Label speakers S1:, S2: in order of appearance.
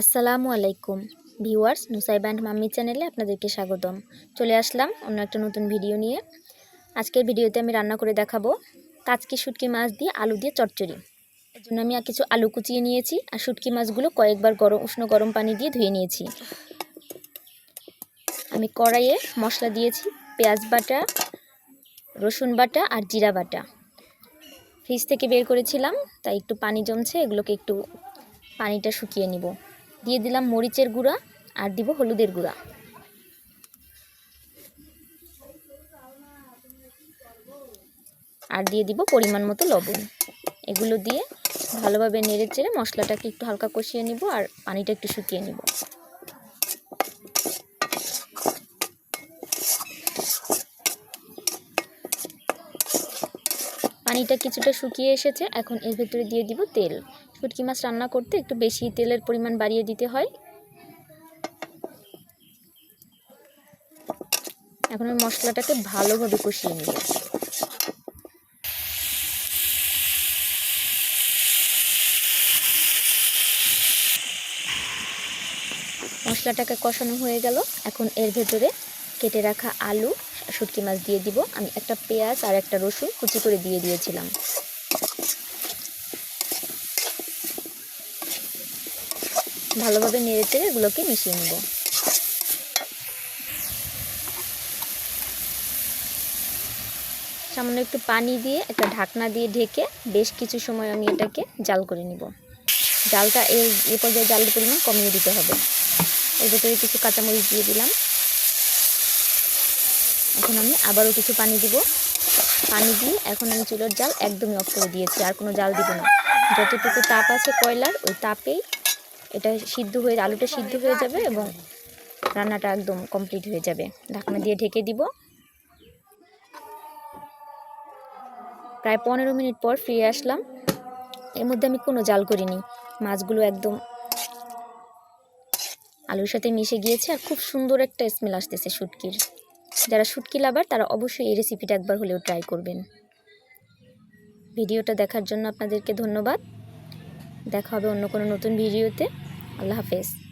S1: আসসালামু আলাইকুম। Viewers, Nusair band mummy চ্যানেলে আপনাদেরকে স্বাগতম। চলে আসলাম অন্য একটা নতুন ভিডিও নিয়ে। আজকের ভিডিওতে আমি রান্না করে দেখাবো কাচকি শুটকি মাছ দিয়ে আলু দিয়ে চটচড়ি এর জন্য আমি আর কিছু আলু কুচিয়ে নিয়েছি আর শুটকি মাছগুলো কয়েকবার গরম, উষ্ণ গরম পানি দিয়ে ধুয়ে নিয়েছি। আমি কড়াইয়ে মশলা দিয়েছি পেঁয়াজ বাটা, রসুন বাটা আর জিরা বাটা। ফ্রিজ থেকে বের করেছিলাম, তাই একটু পানি জমছে, এগুলোকে একটু পানিটা শুকিয়ে নিব। দিয়ে দিলাম মরিচের গুঁড়া আর দিব হলুদের গুঁড়া। আর দিয়ে দিব পরিমাণ মতো লবণ। এগুলো দিয়ে ভালোভাবে নেড়ে চেড়ে মশলাটাকে একটু হালকা কষিয়ে নিব আর পানিটা একটু শুকিয়ে নিব। পানিটা কিছুটা শুকিয়ে এসেছে, এখন এর ভেতরে দিয়ে দিব তেল। শুটকি মাছ রান্না করতে একটু বেশি তেলের পরিমাণ বাড়িয়ে দিতে হয়। এখন আমি মশলাটাকে ভালোভাবে কষিয়ে নিব। মশলাটাকে কষানো হয়ে গেল। এখন এর ভেতরে কেটে রাখা আলু, শুটকি মাছ দিয়ে দিব। আমি একটা পেঁয়াজ আর একটা রসুন কুচি করে দিয়ে দিয়েছিলাম। ভালোভাবে নেড়ে চেড়ে এগুলোকে মিশিয়ে নেব। সামান্য একটু পানি দিয়ে একটা ঢাকনা দিয়ে ঢেকে বেশ কিছু সময় আমি এটাকে জাল করে নিব। জালটা এর এ পর্যায়ে জালের পরিমাণ কমিয়ে দিতে হবে। এর ভেতরে কিছু কাঁচামরিচ দিয়ে দিলাম। এখন আমি আবারও কিছু পানি দিব। পানি দিয়ে এখন আমি চুলোর জাল একদমই অফ করে দিয়েছি, আর কোনো জাল দিব না। যতটুকু তাপ আছে কয়লার, ওই তাপেই এটা সিদ্ধ হয়ে, আলুটা সিদ্ধ হয়ে যাবে এবং রান্নাটা একদম কমপ্লিট হয়ে যাবে। ঢাকনা দিয়ে ঢেকে দিব। প্রায় পনেরো মিনিট পর ফিরে আসলাম। এর মধ্যে আমি কোনো জাল করিনি। মাছগুলো একদম আলুর সাথে মিশে গিয়েছে আর খুব সুন্দর একটা স্মেল আসতেছে শুটকির। যারা শুটকি লাভার, তারা অবশ্যই এই রেসিপিটা একবার হলেও ট্রাই করবেন। ভিডিওটা দেখার জন্য আপনাদেরকে ধন্যবাদ। দেখা হবে অন্য কোনো নতুন ভিডিওতে। আল্লাহ হাফেজ।